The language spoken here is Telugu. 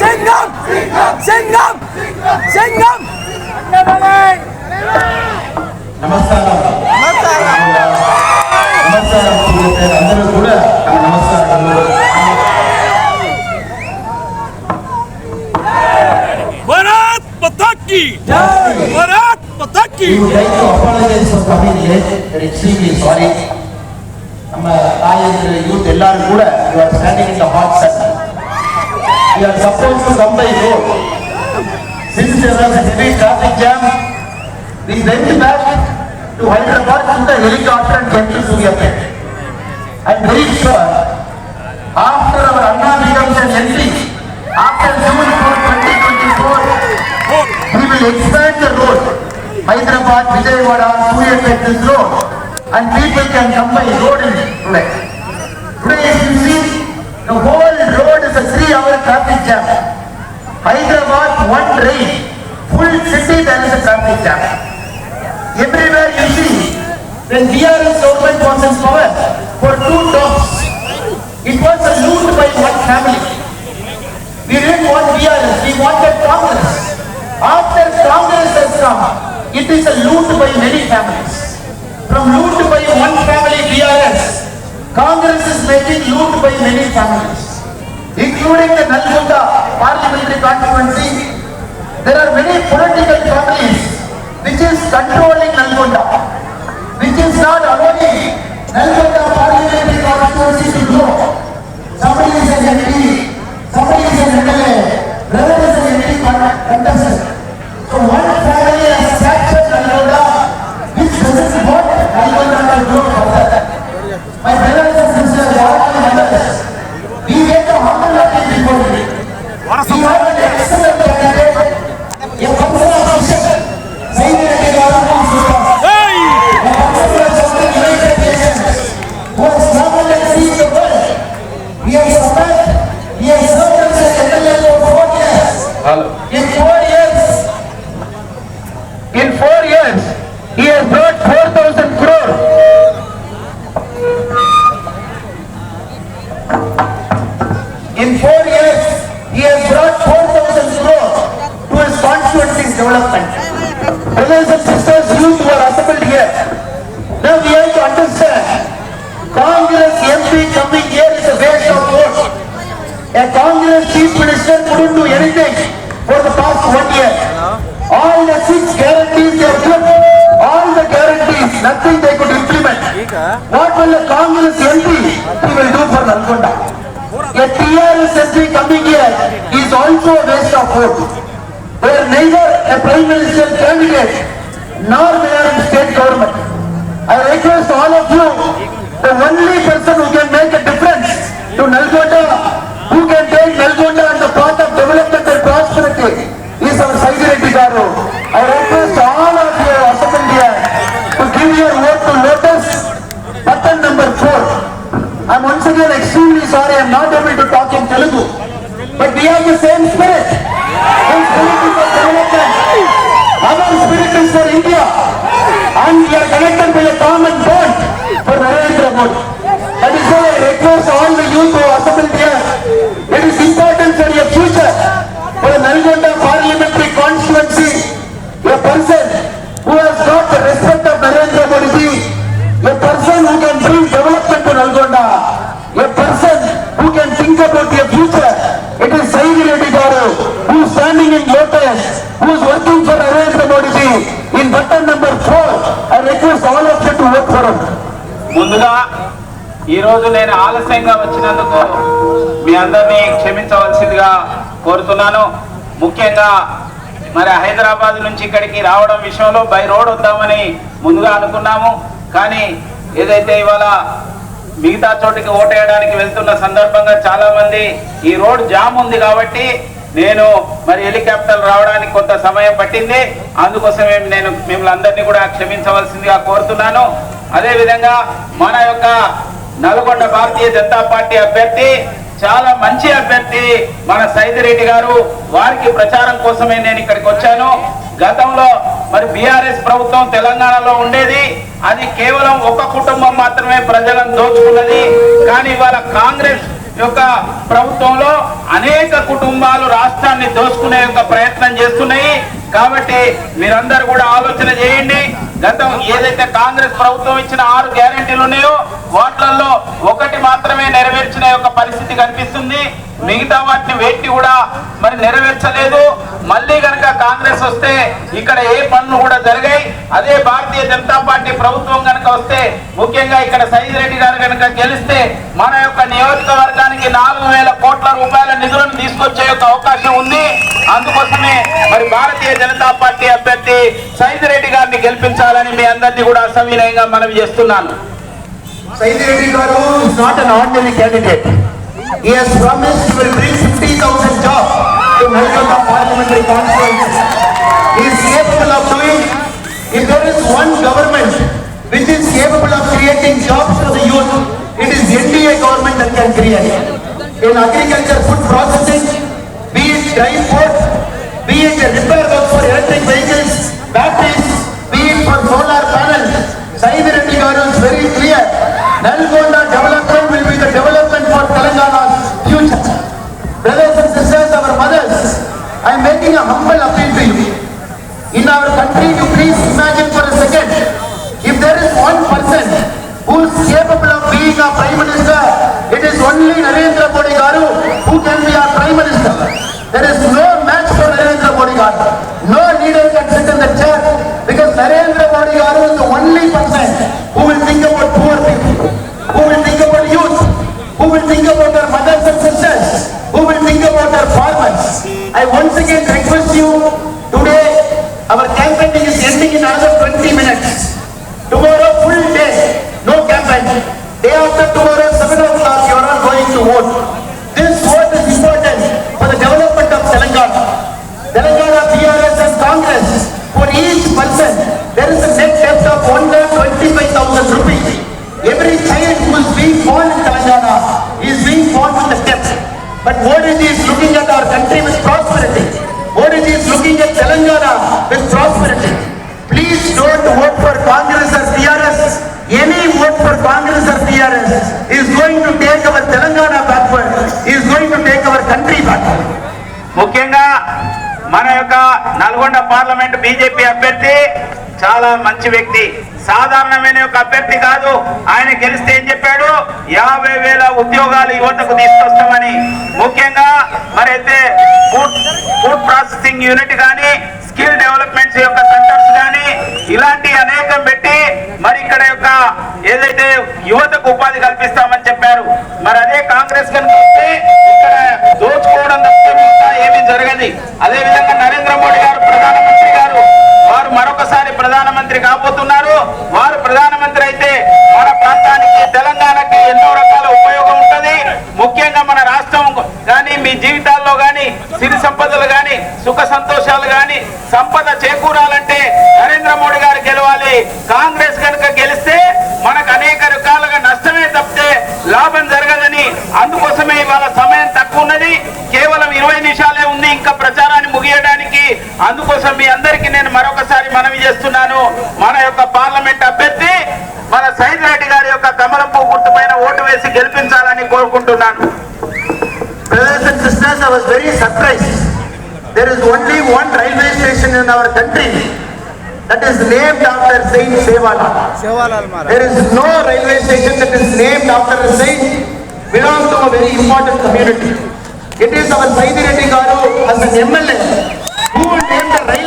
సింగం సింగం సింగం నమస్కారం నమస్కారం సూర్యపేట అందరూ కూడా నా నమస్కారాలు భారత్ మాతా key Bharat Mata key We would like to apologize for coming late. We're extremely sorry. நம்ம ராஜேந்திர யூத் எல்லாரும் கூட you are standing in the hot sun. you are supposed to come by road. Since there was a heavy traffic jam, we went back to Hyderabad in the helicopter and went to Suryapet. I'm very sure after our Anna becomes an MP, after June 4, 2024, we will expand the road. Hyderabad, Vijayawada, Suryapet, this road. And people can come by road in Today, today you see the whole road It's a three-hour traffic jam. Hyderabad, one train, full city, there is a traffic jam. Everywhere you see, when BRS government was in power for two terms, it was a loot by one family. We didn't want BRS, we wanted Congress. After Congress has come, it is a loot by many families. From loot by one family BRS, Congress is making loot by many families. during the Nalgonda parliamentary constituency, there are many political families which is controlling Nalgonda, which is not allowing Nalgonda parliamentary constituency to grow. development. Brothers and sisters, you who are assembled here, now we have to understand Congress MP coming here is a waste of vote. A Congress chief minister couldn't do anything for the past one year. All the six guarantees they have given, all the guarantees, nothing they could implement. What will the Congress MP will do for Nalgonda? A TRS MP coming here is also a waste of vote were neither a prime minister candidate nor they are in state government. I request all of you, the only person who can make a difference to Nalgonda, who can take Nalgonda on the path of development and prosperity is our Saigiretti Garu. I request all of you, of India, to give your vote to Lotus, button number 4. I'm once again extremely sorry I'm not able to talk in Telugu, but we have the same spirit. Our India and we are connected by a common bond Narendra Modi. That youth who assemble is important for your future. For the Nalgonda parliamentary constituency, a person who has got respect of Narendra Modi, a person who can bring development to Nalgonda, a person who can think committee in button number four I request all of you to work for ముందుగా ఈ రోజు నేను ఆలస్యంగా వచ్చినందుకు మీ అందరినీ క్షమించవలసిందిగా కోరుతున్నాను ముఖ్యంగా మరి హైదరాబాద్ నుంచి ఇక్కడికి రావడం విషయంలో బై రోడ్ వద్దామని ముందుగా అనుకున్నాము కానీ ఏదైతే ఇవాళ మిగతా చోటికి ఓటేయడానికి వెళ్తున్న సందర్భంగా చాలామంది ఈ రోడ్ జామ్ ఉంది కాబట్టి నేను మరి హెలికాప్టర్ రావడానికి కొంత సమయం పట్టింది అందుకోసమే నేను మిమ్మల్ని అందరినీ కూడా క్షమించవలసిందిగా కోరుతున్నాను అదేవిధంగా మన యొక్క నల్గొండ భారతీయ జనతా పార్టీ అభ్యర్థి చాలా మంచి అభ్యర్థి మన సైదిరెడ్డి గారు వారికి ప్రచారం కోసమే నేను ఇక్కడికి వచ్చాను గతంలో మరి బీఆర్ఎస్ ప్రభుత్వం తెలంగాణలో ఉండేది అది కేవలం ఒక కుటుంబం మాత్రమే ప్రజలను దోచుకున్నది కానీ ఇవాళ కాంగ్రెస్ యొక్క ప్రభుత్వంలో అనేక కుటుంబాలు రాష్ట్రాన్ని దోసుకునే యొక్క ప్రయత్నం చేస్తున్నాయి కాబట్టి మీరందరూ కూడా ఆలోచన చేయండి గతం ఏదైతే కాంగ్రెస్ ప్రభుత్వం ఇచ్చిన ఆరు గ్యారంటీలు ఉన్నాయో ఓట్లలో ఒకటి మాత్రమే నెరవేర్చిన యొక్క పరిస్థితి కనిపిస్తుంది మిగతా వాటిని వేటి కూడా మరి నెరవేర్చలేదు మళ్ళీ కనుక కాంగ్రెస్ వస్తే ఇక్కడ ఏ పనులు కూడా జరిగాయి అదే భారతీయ జనతా పార్టీ ప్రభుత్వం కనుక వస్తే ముఖ్యంగా ఇక్కడ సైజ్ రెడ్డి గారు కనుక గెలిస్తే మన యొక్క నియోజకవర్గానికి నాలుగు వేల కోట్ల రూపాయల నిధులను తీసుకొచ్చే యొక్క అవకాశం ఉంది అందుకోసమే మరి భారతీయ జనతా పార్టీ అభ్యర్థి సైజ్ రెడ్డి గారిని గెలిపించాలని మీ అందరినీ కూడా అసవినయంగా మనవి చేస్తున్నాను Saidi is not an ordinary candidate. He has promised he will bring 50,000 jobs to Nalgonda parliamentary constituency. He is capable of doing, if there is one government which is capable of creating jobs for the youth, it is NDA government that can create. In agriculture, food processing, be it dry port, be it repair work for electric vehicles, batteries, be it for solar panels, Saidi Reddy is very clear. Nalgonda development will be the development for Telangana's future. Brothers and sisters, our mothers, I am making a humble appeal to you. In our country, you please imagine for a second, if there is one person who is capable of being a Prime Minister, it is only Narendra Modi Garu who can be our Prime Minister. There is there is a net debt of 1,25,000 rupees. Every child who is being born in Telangana is being born with a debt. But Modiji is looking at our country with prosperity. Modiji is looking at Telangana with prosperity. Please don't vote for Congress or TRS. Any vote for Congress or TRS is going to take our Telangana backward, is going to take our country backward. ముఖ్యంగా మన యొక్క నల్గొండ పార్లమెంట్ బీజేపీ అభ్యర్థి చాలా మంచి వ్యక్తి సాధారణమైన యొక్క అభ్యర్థి కాదు ఆయన గెలిస్తే ఏం చెప్పాడు యాభై వేల ఉద్యోగాలు యువతకు తీసుకొస్తామని ముఖ్యంగా మరి అయితే ఫుడ్ ప్రాసెసింగ్ యూనిట్ కానీ స్కిల్ డెవలప్మెంట్స్ యొక్క సెంటర్స్ కానీ ఇలాంటి అనేకం పెట్టి మరి ఇక్కడ యొక్క ఏదైతే యువతకు ఉపాధి కల్పిస్తామని చెప్పారు మరి అదే కాంగ్రెస్ కనుక ఇక్కడ దోచుకోవడం తప్పితే ఏమీ జరగదు విధంగా నరేంద్ర మోడీ గారు ప్రధానమంత్రి మరొకసారి ప్రధానమంత్రి కాబోతున్నారు వారు ప్రధానమంత్రి అయితే మన ప్రాంతానికి తెలంగాణకి ఎన్నో రకాల ఉపయోగం ఉంటుంది ముఖ్యంగా మన రాష్ట్రం కానీ మీ జీవితాల్లో కానీ సిరి సంపదలు కానీ సుఖ సంతోషాలు కానీ సంపద చేకూరాలంటే నరేంద్ర మోడీ గారు గెలవాలి కాంగ్రెస్ కనుక గెలిస్తే మనకు అనేక రకాలుగా నష్టమే తప్పితే లాభం జరగదని అందుకోసమే ఇవాళ సమయం తక్కువ ఉన్నది కేవలం ఇరవై నిమిషాలే ఉంది ఇంకా ప్రచారాన్ని ముగియడానికి అందుకోసం మీ అందరికీ నేను మరో తెలియజేస్తున్నాను మన యొక్క పార్లమెంట్ అభ్యర్థి మన సైన్ రెడ్డి గారి యొక్క కమలం పువ్వు పైన ఓటు వేసి గెలిపించాలని కోరుకుంటున్నాను very There is only one railway station in our country that is named after Saint There is no railway station that is named after a saint belongs to a very important community. It is our Saidi Reddy Garu as an MLA who will